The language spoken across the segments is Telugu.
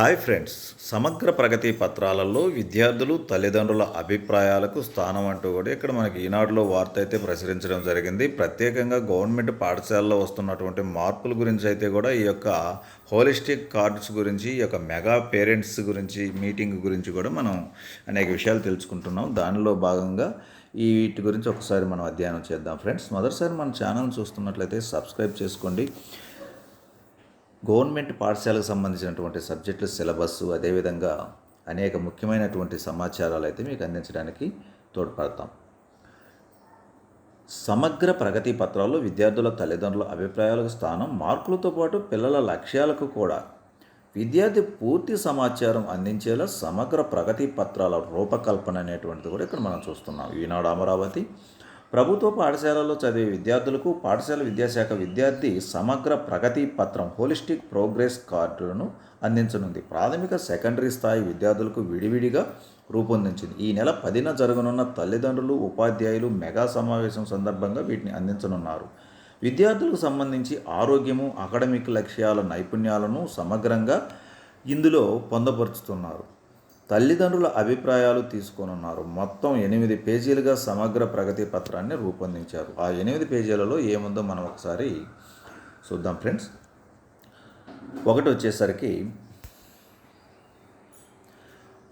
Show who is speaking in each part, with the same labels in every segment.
Speaker 1: Hi friends. సమగ్ర ప్రగతి పత్రాలలో విద్యార్థులు తల్లిదండ్రుల అభిప్రాయాలకు స్థానం అంటూ కూడా ఇక్కడ మనకి ఈనాడులో వార్త అయితే ప్రచురించడం జరిగింది. ప్రత్యేకంగా గవర్నమెంట్ పాఠశాలలో వస్తున్నటువంటి మార్పుల గురించి అయితే కూడా ఈ యొక్క హోలిస్టిక్ కార్డ్స్ గురించి ఈ యొక్క మెగా పేరెంట్స్ గురించి మీటింగ్ గురించి కూడా మనం అనేక విషయాలు తెలుసుకుంటున్నాం. దానిలో భాగంగా ఈ వీటి గురించి ఒకసారి మనం అధ్యయనం చేద్దాం. ఫ్రెండ్స్ మొదటిసారి మన ఛానల్ చూస్తున్నట్లయితే సబ్స్క్రైబ్ చేసుకోండి. గవర్నమెంట్ పాఠశాలకు సంబంధించినటువంటి సబ్జెక్టుల సిలబస్ అదేవిధంగా అనేక ముఖ్యమైనటువంటి సమాచారాలు అయితే మీకు అందించడానికి తోడ్పడతాం. సమగ్ర ప్రగతి పత్రాల్లో విద్యార్థుల తల్లిదండ్రుల అభిప్రాయాలకు స్థానం మార్కులతో పాటు పిల్లల లక్ష్యాలకు కూడా విద్యార్థి పూర్తి సమాచారం అందించేలా సమగ్ర ప్రగతి పత్రాల రూపకల్పన అనేటువంటిది కూడా ఇక్కడ మనం చూస్తున్నాం. ఈనాడు అమరావతి ప్రభుత్వ పాఠశాలలో చదివే విద్యార్థులకు పాఠశాల విద్యాశాఖ విద్యార్థి సమగ్ర ప్రగతి పత్రం హోలిస్టిక్ ప్రోగ్రెస్ కార్డులను అందించనుంది. ప్రాథమిక సెకండరీ స్థాయి విద్యార్థులకు విడివిడిగా రూపొందించింది. ఈ నెల పదిన జరగనున్న తల్లిదండ్రులు ఉపాధ్యాయులు మెగా సమావేశం సందర్భంగా వీటిని అందించనున్నారు. విద్యార్థులకు సంబంధించి ఆరోగ్యము అకాడమిక్ లక్ష్యాల నైపుణ్యాలను సమగ్రంగా ఇందులో పొందపరుచుతున్నారు తల్లిదండ్రుల అభిప్రాయాలు తీసుకోనున్నారు. మొత్తం ఎనిమిది పేజీలుగా సమగ్ర ప్రగతి పత్రాన్ని రూపొందించారు. ఆ ఎనిమిది పేజీలలో ఏముందో మనం ఒకసారి చూద్దాం ఫ్రెండ్స్. ఒకటి వచ్చేసరికి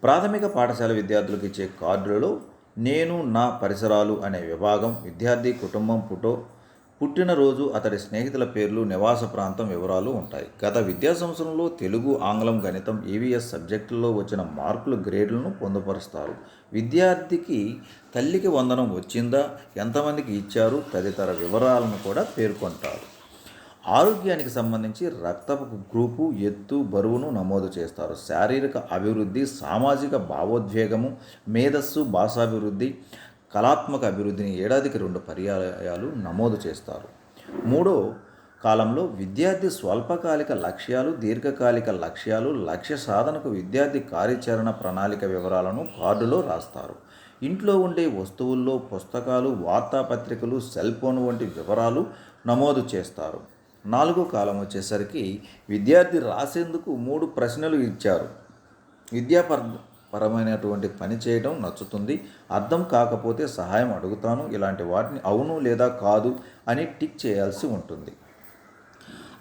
Speaker 1: ప్రాథమిక పాఠశాల విద్యార్థులకు ఇచ్చే కార్డులలో నేను నా పరిసరాలు అనే విభాగం విద్యార్థి కుటుంబం ఫోటో పుట్టినరోజు అతడి స్నేహితుల పేర్లు నివాస ప్రాంతం వివరాలు ఉంటాయి. గత విద్యా సంవత్సరంలో తెలుగు ఆంగ్లం గణితం ఈవీఎస్ సబ్జెక్టుల్లో వచ్చిన మార్కులు గ్రేడ్లను పొందుపరుస్తారు. విద్యార్థికి తల్లికి వందనం వచ్చిందా? ఎంతమందికి ఇచ్చారు? తదితర వివరాలను కూడా పేర్కొంటారు. ఆరోగ్యానికి సంబంధించి రక్తపు గ్రూపు ఎత్తు బరువును నమోదు చేస్తారు. శారీరక అభివృద్ధి సామాజిక భావోద్వేగము మేధస్సు భాషాభివృద్ధి కళాత్మక అభివృద్ధిని ఏడాదికి రెండు పర్యాయాలు నమోదు చేస్తారు. మూడో కాలంలో విద్యార్థి స్వల్పకాలిక లక్ష్యాలు దీర్ఘకాలిక లక్ష్యాలు లక్ష్య సాధనకు విద్యార్థి కార్యాచరణ ప్రణాళిక వివరాలను కార్డులో రాస్తారు. ఇంట్లో ఉండే వస్తువుల్లో పుస్తకాలు వార్తాపత్రికలు సెల్ ఫోన్ వంటి వివరాలు నమోదు చేస్తారు. నాలుగో కాలం వచ్చేసరికి విద్యార్థి రాసేందుకు మూడు ప్రశ్నలు ఇచ్చారు. విద్యాపర పరమైనటువంటి పని చేయడం నచ్చుతుంది. అర్థం కాకపోతే సహాయం అడుగుతాను. ఇలాంటి వాటిని అవును లేదా కాదు అని టిక్ చేయాల్సి ఉంటుంది.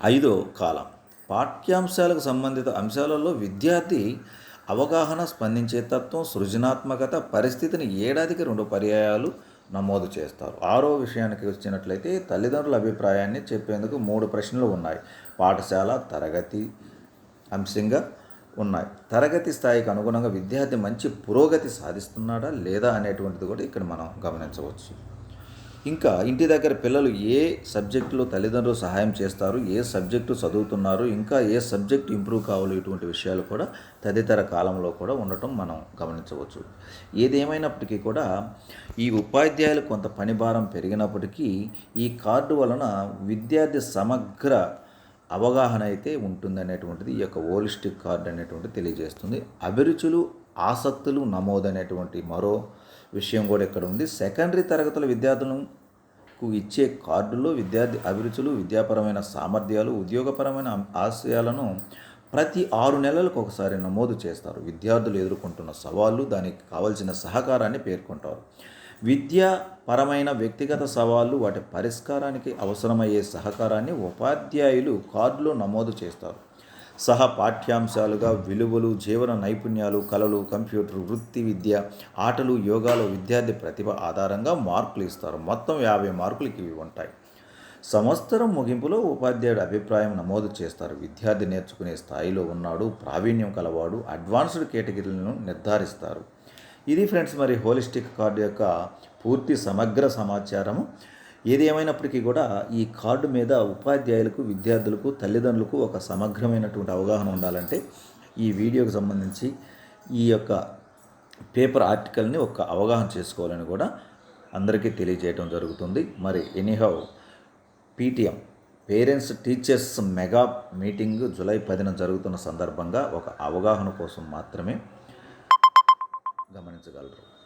Speaker 1: ఐదో కాలం. పాఠ్యాంశాలకు సంబంధిత అంశాలలో విద్యార్థి అవగాహన స్పందించే తత్వం సృజనాత్మకత పరిస్థితిని ఏడాదికి రెండు పర్యాయాలు నమోదు చేస్తారు. ఆరో విషయానికి వచ్చినట్లయితే తల్లిదండ్రుల అభిప్రాయాన్ని చెప్పేందుకు మూడు ప్రశ్నలు ఉన్నాయి. పాఠశాల తరగతి అంశంగా ఉన్నాయి. తరగతి స్థాయికి అనుగుణంగా విద్యార్థి మంచి పురోగతి సాధిస్తున్నాడా లేదా అనేటువంటిది కూడా ఇక్కడ మనం గమనించవచ్చు. ఇంకా ఇంటి దగ్గర పిల్లలు ఏ సబ్జెక్టులో తల్లిదండ్రులు సహాయం చేస్తారు ఏ సబ్జెక్టు చదువుతున్నారు ఇంకా ఏ సబ్జెక్టు ఇంప్రూవ్ కావాలి ఇటువంటి విషయాలు కూడా తదితర కాలంలో కూడా ఉండటం మనం గమనించవచ్చు. ఏదేమైనప్పటికీ కూడా ఈ ఉపాధ్యాయులు కొంత పనిభారం పెరిగినప్పటికీ ఈ కార్డు వలన విద్యార్థి సమగ్ర అవగాహన అయితే ఉంటుందనేటువంటిది ఈ యొక్క ఓలిస్టిక్ కార్డ్ అనేటువంటిది తెలియజేస్తుంది. అభిరుచులు ఆసక్తులు నమోదు అనేటువంటి మరో విషయం కూడా ఇక్కడ ఉంది. సెకండరీ తరగతుల విద్యార్థులకు ఇచ్చే కార్డులో విద్యార్థి అభిరుచులు విద్యాపరమైన సామర్థ్యాలు ఉద్యోగపరమైన ఆశయాలను ప్రతి ఆరు నెలలకు ఒకసారి నమోదు చేస్తారు. విద్యార్థులు ఎదుర్కొంటున్న సవాళ్ళు దానికి కావలసిన సహకారాన్ని పేర్కొంటారు. విద్యాపరమైన వ్యక్తిగత సవాళ్ళు వాటి పరిష్కారానికి అవసరమయ్యే సహకారాన్ని ఉపాధ్యాయులు కార్డులో నమోదు చేస్తారు. సహ పాఠ్యాంశాలుగా విలువలు జీవన నైపుణ్యాలు కళలు కంప్యూటర్ వృత్తి విద్య ఆటలు యోగాలు విద్యార్థి ప్రతిభ ఆధారంగా మార్కులు ఇస్తారు. మొత్తం యాభై మార్కులకి ఇవి ఉంటాయి. సంవత్సరం ముగింపులో ఉపాధ్యాయుడు అభిప్రాయం నమోదు చేస్తారు. విద్యార్థి నేర్చుకునే స్థాయిలో ఉన్నాడు ప్రావీణ్యం కలవాడు అడ్వాన్స్డ్ కేటగిరీలను నిర్ధారిస్తారు. ఇది ఫ్రెండ్స్ మరి హోలిస్టిక్ కార్డు యొక్క పూర్తి సమగ్ర సమాచారము. ఏది ఏమైనప్పటికీ కూడా ఈ కార్డు మీద ఉపాధ్యాయులకు విద్యార్థులకు తల్లిదండ్రులకు ఒక సమగ్రమైనటువంటి అవగాహన ఉండాలంటే ఈ వీడియోకి సంబంధించి ఈ యొక్క పేపర్ ఆర్టికల్ని ఒక అవగాహన చేసుకోవాలని కూడా అందరికీ తెలియజేయడం జరుగుతుంది. మరి anyhow PTM parents teachers mega meeting July పదిన జరుగుతున్న సందర్భంగా ఒక అవగాహన కోసం మాత్రమే గమనించగలరు.